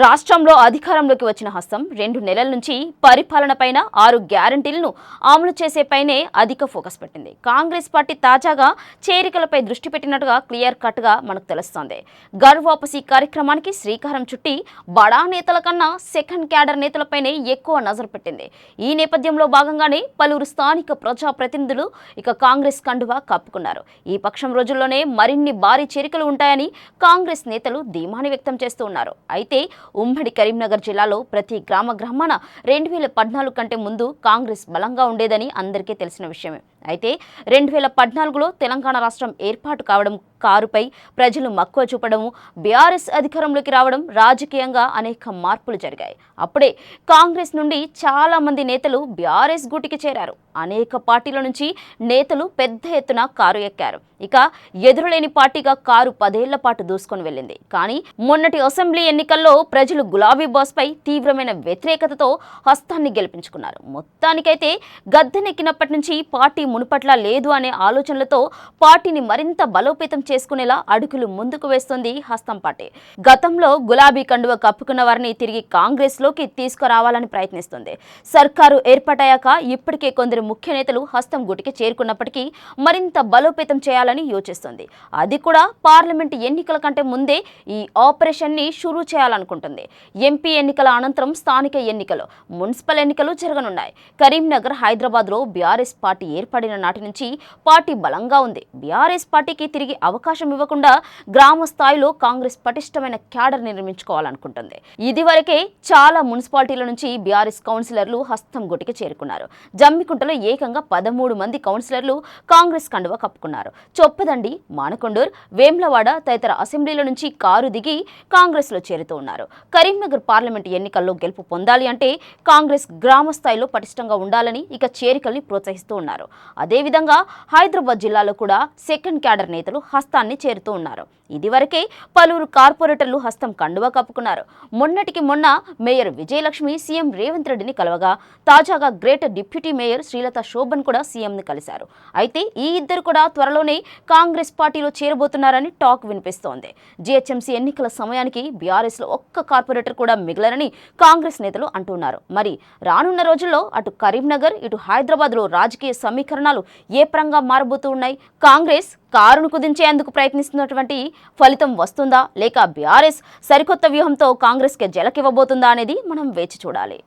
రాష్ట్రంలో అధికారంలోకి వచ్చిన హస్తం రెండు నెలల నుంచి పరిపాలన పైన ఆరు గ్యారంటీలను అమలు చేసే పైనే అధిక ఫోకస్ పెట్టింది. కాంగ్రెస్ పార్టీ తాజాగా చేరికలపై దృష్టి పెట్టినట్టుగా క్లియర్ కట్గా మనకు తెలుస్తోంది. గర్వాపసీ కార్యక్రమానికి శ్రీకారం చుట్టి బడా నేతల కన్నా సెకండ్ క్యాడర్ నేతలపైనే ఎక్కువ నజరు పెట్టింది. ఈ నేపథ్యంలో భాగంగానే పలువురు స్థానిక ప్రజా ప్రతినిధులు ఇక కాంగ్రెస్ కండువా కప్పుకున్నారు. ఈ పక్షం రోజుల్లోనే మరిన్ని భారీ చేరికలు ఉంటాయని కాంగ్రెస్ నేతలు ధీమాని వ్యక్తం చేస్తూ ఉన్నారు. అయితే ఉమ్మడి కరీంనగర్ జిల్లాలో ప్రతి గ్రామ గ్రామాన రెండు వేల పద్నాలుగు కంటే ముందు కాంగ్రెస్ బలంగా ఉండేదని అందరికీ తెలిసిన విషయమే. అయితే రెండు వేల పద్నాలుగులో తెలంగాణ రాష్ట్రం ఏర్పాటు కావడం కారుపై ప్రజలు మక్కువ చూపడం బీఆర్ఎస్ అధికారంలోకి రావడం రాజకీయంగా అనేక మార్పులు జరిగాయి. అప్పుడే కాంగ్రెస్ నుండి చాలా మంది నేతలు బీఆర్ఎస్ గూటికి చేరారు. అనేక పార్టీల నుంచి నేతలు పెద్ద ఎత్తున కారు ఎక్కారు. ఇక ఎదురులేని పార్టీగా కారు పదేళ్ళ పాటు దూసుకొని వెళ్ళింది. కానీ మొన్నటి అసెంబ్లీ ఎన్నికల్లో ప్రజలు గులాబీ బాస్పై తీవ్రమైన వ్యతిరేకతతో హస్తాన్ని గెలిపించుకున్నారు. మొత్తానికైతే గద్దెనెక్కినప్పటి నుంచి పార్టీ మునుపట్ల లేదు అనే ఆలోచనలతో పార్టీని మరింత బలోపేతం చేసుకునేలా అడుగులు ముందుకు వేస్తుంది హస్తం పార్టీ. గతంలో గులాబీ కండువ కప్పుకున్న వారిని తిరిగి కాంగ్రెస్లోకి తీసుకురావాలని ప్రయత్నిస్తుంది. సర్కారు ఏర్పాటయ్యాక ఇప్పటికే కొందరు ముఖ్య నేతలు హస్తం గుటికి చేరుకున్నప్పటికీ మరింత బలోపేతం చేయాలని యోచిస్తుంది. అది కూడా పార్లమెంట్ ఎన్నికల కంటే ముందే ఈ ఆపరేషన్ని షురూ చేయాలనుకుంటుంది. ఎంపీ ఎన్నికల అనంతరం స్థానిక ఎన్నికలు మున్సిపల్ ఎన్నికలు జరగనున్నాయి. కరీంనగర్ హైదరాబాద్లో బీఆర్ఎస్ పార్టీ ఏర్పడిన నాటి నుంచి పార్టీ బలంగా ఉంది. బీఆర్ఎస్ పార్టీకి తిరిగి అవకాశం అవకాశం ఇవ్వకుండా గ్రామ స్థాయిలో కాంగ్రెస్ పటిష్టమైన క్యాడర్ నిర్మించుకోవాలనుకుంటుంది. ఇదివరకే చాలా మున్సిపాలిటీల నుంచి బీఆర్ఎస్ కౌన్సిలర్లు హస్తం గుటికి చేరుకున్నారు. జమ్మికుంటలో ఏకంగా పదమూడు మంది కౌన్సిలర్లు కాంగ్రెస్ కండువ కప్పుకున్నారు. చొప్పదండి మానకొండూర్ వేమ్లవాడ తదితర అసెంబ్లీల నుంచి కారు దిగి కాంగ్రెస్లో చేరుతూ ఉన్నారు. కరీంనగర్ పార్లమెంట్ ఎన్నికల్లో గెలుపు పొందాలి అంటే కాంగ్రెస్ గ్రామ స్థాయిలో పటిష్టంగా ఉండాలని ఇక చేరికల్ని ప్రోత్సహిస్తూ ఉన్నారు. అదేవిధంగా హైదరాబాద్ జిల్లాలో కూడా సెకండ్ క్యాడర్ నేతలు హస్తాన్ని చేరుతూ ఉన్నారు. ఇదివరకే పలువురు కార్పొరేటర్లు హస్తం కండువా కప్పుకున్నారు. మొన్నటికి మొన్న మేయర్ విజయలక్ష్మి సీఎం రేవంత్ రెడ్డిని కలవగా తాజాగా greater deputy mayor Srilatha Shobhan కూడా సీఎంని కలిశారు. అయితే ఈ ఇద్దరు కూడా త్వరలోనే కాంగ్రెస్ పార్టీలో చేరబోతున్నారని టాక్ వినిపిస్తోంది. జీహెచ్ఎంసీ ఎన్నికల సమయానికి బీఆర్ఎస్లో ఒక్క కార్పొరేటర్ కూడా మిగలరని కాంగ్రెస్ నేతలు అంటున్నారు. మరి రానున్న రోజుల్లో అటు కరీంనగర్ ఇటు హైదరాబాద్లో రాజకీయ సమీకరణాలు ఏ పరంగా మారబోతూ ఉన్నాయి? కాంగ్రెస్ కారును కుదించేందుకు ప్రయత్నిస్తున్నటువంటి ఫలితం వస్తుందా? లేక బీఆర్ఎస్ సరికొత్త వ్యూహంతో కాంగ్రెస్కి జలకివ్వబోతుందా అనేది మనం వేచి చూడాలి.